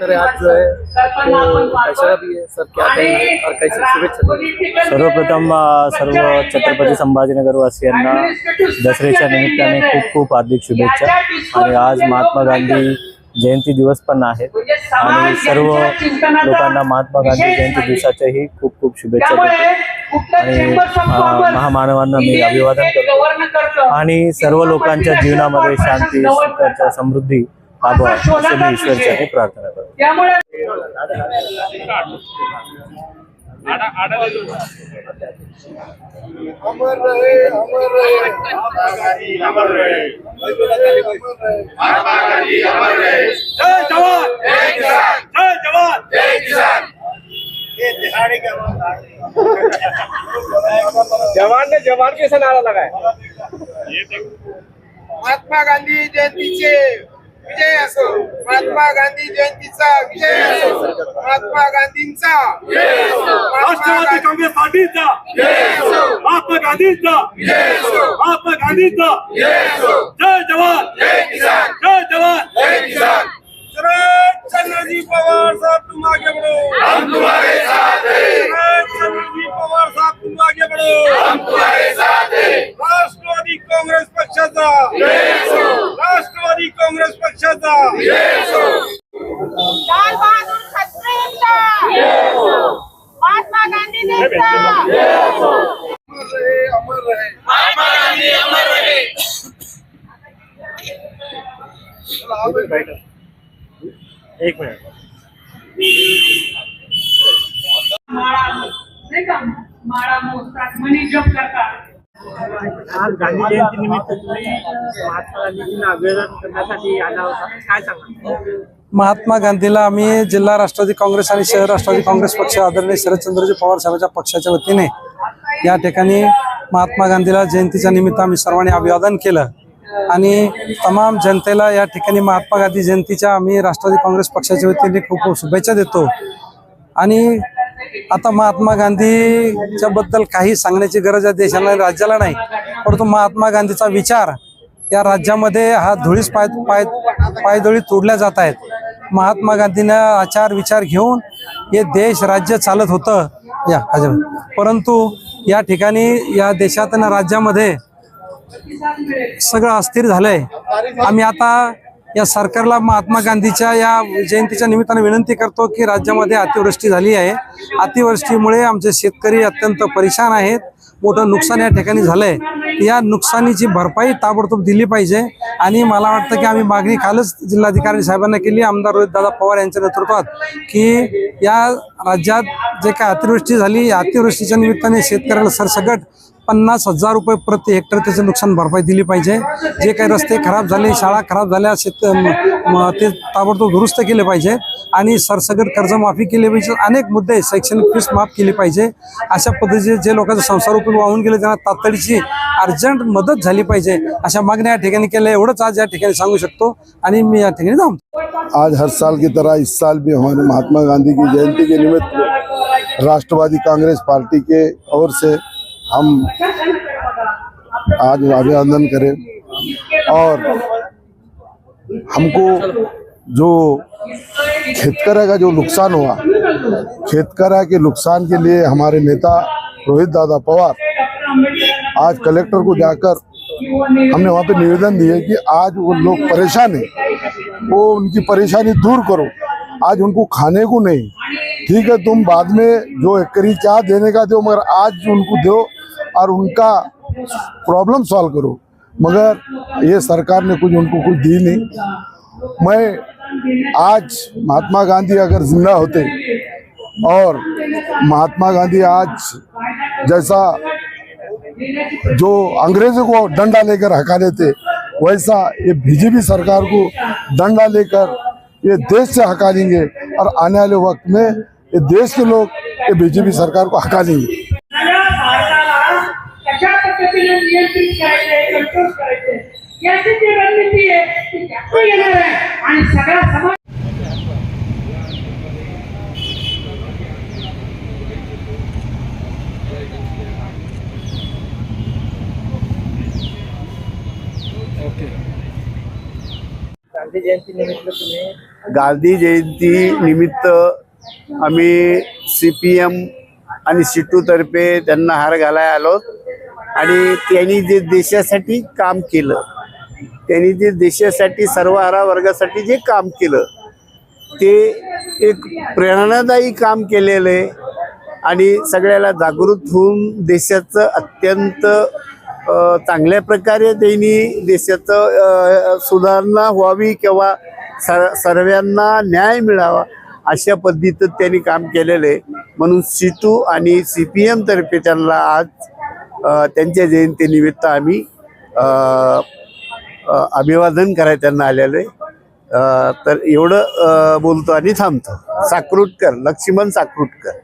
Sir आज जो है तो कैसा भी है सर क्या कहेंगे? और कैसे शुभेच्छा देंगे? सर्वप्रथम सर्व छत्रपती संभाजीनगर वासियांना दसऱ्याच्या निमित्ताने खूप खूप हार्दिक शुभेच्छा. आणि आज महात्मा गांधी जयंती दिवस पण आहे. आणि सर्व लोकांना महात्मा गांधी जयंती दिवसाच्याही खूप खूप शुभेच्छा देतो. आणि महामानवांना मी अभिवादन करतो. आणि सर्व लोकांच्या जीवनामध्ये शांती सुखाच्या समृद्धी असे मी प्रार्थना करतो अमर रहे अमर रहे महात्मा गांधी अमर रहे महात्मा गांधी अमर रहे जय जवान जय किसान जय जवान जय किसान ये दिहाड़ी का जवान ने जवान कैसा नारा लगाया. महात्मा गांधी जयंतीचे विजय असो. महात्मा गांधी जयंतीचा विजय असो. महात्मा गांधींचा राष्ट्रवादी काँग्रेस पार्टीचा महात्मा गांधीचा महात्मा गांधीचा जय जवान. जय किसान. जय जवान. जय किसान. चंद्रजी पवार साहब तुम आगे बढ़ो. हम तुम्हारे साथ हैं. चंद्रजी पवार साहब तुम आगे बढ़ो. हम तुम्हारे साथ हैं. राष्ट्रवादी काँग्रेस पक्षाचा. राष्ट्रवादी काँग्रेस पक्षाचा. लाल बहादुर शास्त्रींचा महात्मा गांधीजींचा अमर रहे अमर रहे एक मिनिट. माळा नाही का? माळा मोजतात मनी जप करतात. आज गांधी जयंती निमित्त तुम्ही महात्मा गांधीजींना अभिवादन करण्यासाठी आला होता. काय सांगा महात्मा गांधीला आम्ही जिल्हा राष्ट्रवादी काँग्रेस आणि शहर राष्ट्रवादी काँग्रेस पक्ष आदरणीय शरदचंद्रजी पवार साहेबांच्या पक्षाच्या वतीने या ठिकाणी महात्मा गांधीला जयंतीच्या निमित्त आम्ही सर्वांनी अभिवादन केलं. आणि तमाम जनतेला या ठिकाणी महात्मा गांधी जयंतीच्या आम्ही राष्ट्रवादी काँग्रेस पक्षाच्या वतीने खूप खूप शुभेच्छा देतो. आणि आता महात्मा गांधीच्या बद्दल काही सांगण्याची गरज आहे देशाला राज्याला नाही परंतु महात्मा गांधीचा विचार या राज्यामध्ये हा धुळीस पाय पाय पायदोळी तोडल्या जात आहेत. महात्मा गांधीनं आचार विचार घेऊन हे देश राज्य चालत होतं. या हजर परंतु या ठिकाणी या देशात आणि राज्यामध्ये सगळं अस्थिर झालंय. आम्ही आता या सरकारला महात्मा गांधीच्या या जयंतीच्या निमित्ताने विनंती करतो की राज्यामध्ये अतिवृष्टी झाली आहे. अतिवृष्टीमुळे आमचे शेतकरी अत्यंत परेशान आहेत. मोठं नुकसान या ठिकाणी झालंय. या नुकसानीची भरपाई ताबडतोब दिली पाहिजे आणि मला वाटतं की आम्ही मागणी कालच जिल्हाधिकारी साहेबांना केली. आमदार रोहितदादा पवार यांच्या नेतृत्वात की या राज्यात जे काय अतिवृष्टी झाली या अतिवृष्टीच्या निमित्ताने शेतकऱ्याला सरसकट पन्नास हजार रुपये प्रति हेक्टर त्याचे नुकसान भरपाई दिली पाहिजे. जे काही रस्ते खराब झाले शाळा खराब झाल्या शेत ते ताबडतोब दुरुस्त केले पाहिजे आणि सरसगट कर्जमाफी केली पाहिजे. अनेक मुद्दे शैक्षणिक फीस माफ केली पाहिजे. अशा पद्धतीचे जे लोकांचे संसार उपयोग वाहून गेले त्यांना तातडीची अर्जंट मदत झाली पाहिजे. अशा मागण्या या ठिकाणी केल्या एवढंच आज या ठिकाणी सांगू शकतो आणि मी या ठिकाणी थांबतो. आज हर साल की तरह इस साल भी हमारे महात्मा गांधी की जयंती के निमित्त राष्ट्रवादी कांग्रेस पार्टी के ओर से हम आज अभिवादन करें। और हमको जो खेतकरा का जो नुकसान हुआ, खेतकरा के नुकसान के लिए हमारे नेता रोहित दादा पवार आज कलेक्टर को जाकर हमने वहाँ पे निवेदन दिए कि आज वो लोग परेशान है। वो उनकी परेशानी दूर करो। आज उनको खाने को नहीं। ठीक है, तुम बाद में जो एक करी क्या देने का दो मगर आज उनको दो और उनका प्रॉब्लम सॉल्व करो। मगर ये सरकार ने कुछ उनको कुछ दी नहीं। मैं आज महात्मा गांधी अगर ज़िंदा होते और महात्मा गांधी आज जैसा जो अंग्रेज़ों को डंडा लेकर हका थे वैसा ये बीजेपी सरकार को डंडा लेकर ये देश से हकालेंगे और आने वाले वक्त में ये देश के लोग ये बीजेपी सरकार को भारताला कशा पद्धतीने नियंत्रित करायचंय कंट्रोल करायचंय याची जी रणनीती आहे ती त्यातून येणार आहे आणि सगळा समाज गांधी जयंती निमित्त तुम्ही गांधी जयंती निमित्त आम्ही सी पी एम आणि सिटू तर्फे त्यांना हार घालायला आलो. आणि त्यांनी जे देशासाठी काम केलं त्यांनी जे देशासाठी सर्व हारा वर्गासाठी जे काम केलं ते एक प्रेरणादायी काम केलेलं आहे. आणि सगळ्याला जागृत होऊन देशाचं अत्यंत चांगल्या प्रकारे त्यांनी देशाचं सुधारणा व्हावी किंवा सर सर्वांना न्याय मिळावा अशा पद्धतीत त्यांनी काम केलेलं आहे. म्हणून सिटू आणि सी पी एम तर्फे त्यांना आज त्यांच्या जयंतीनिमित्त आम्ही अ, अभिवादन करायला त्यांना आलेलं आहे. तर एवढं बोलतो आणि थांबतो. साकृतकर लक्ष्मण साकृतकर